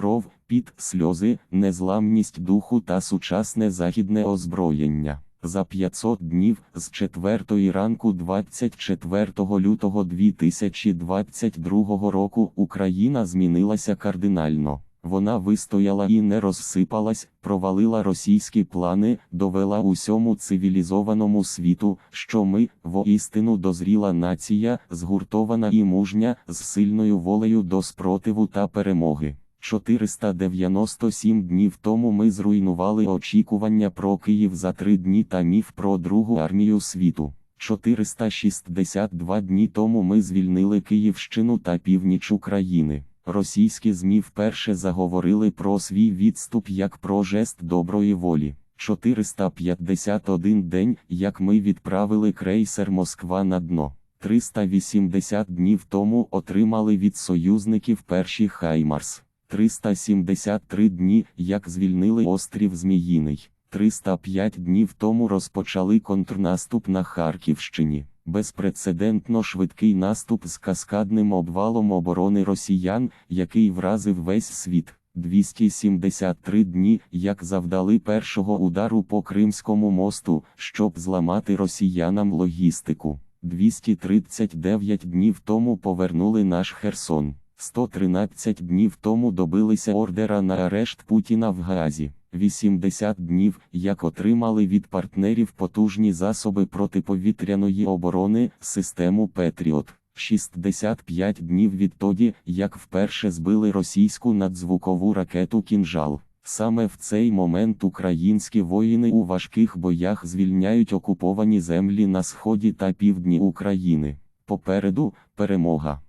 кров, піт, сльози, незламність духу та сучасне західне озброєння. За 500 днів з 4 ранку 24 лютого 2022 року Україна змінилася кардинально. Вона вистояла і не розсипалась, провалила російські плани, довела усьому цивілізованому світу, що ми, воістину дозріла нація, згуртована і мужня, з сильною волею до спротиву та перемоги. 497 днів тому ми зруйнували очікування про Київ за три дні та міф про Другу армію світу. 462 дні тому ми звільнили Київщину та північ України. Російські ЗМІ вперше заговорили про свій відступ як про жест доброї волі. 451 день, як ми відправили крейсер Москва на дно. 380 днів тому отримали від союзників перші Хаймарс. 373 дні, як звільнили острів Зміїний. 305 днів тому розпочали контрнаступ на Харківщині. Безпрецедентно швидкий наступ з каскадним обвалом оборони росіян, який вразив весь світ. 273 дні, як завдали першого удару по Кримському мосту, щоб зламати росіянам логістику. 239 днів тому повернули наш Херсон. 113 днів тому добилися ордера на арешт Путіна в Гаазі. 80 днів, як отримали від партнерів потужні засоби протиповітряної оборони, систему Петріот. 65 днів відтоді, як вперше збили російську надзвукову ракету Кінжал. Саме в цей момент українські воїни у важких боях звільняють окуповані землі на сході та півдні України. Попереду перемога.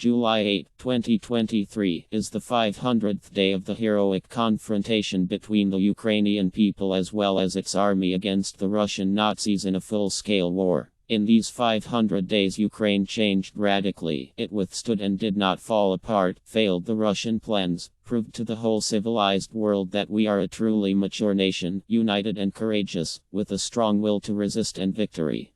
July 8, 2023 is the 500th day of the heroic confrontation between the Ukrainian people as well as its army against the Russian Nazis in a full scale war. In these 500 days, Ukraine changed radically. It withstood and did not fall apart, failed the Russian plans, proved to the whole civilized world that we are a truly mature nation, united and courageous, with a strong will to resist and victory.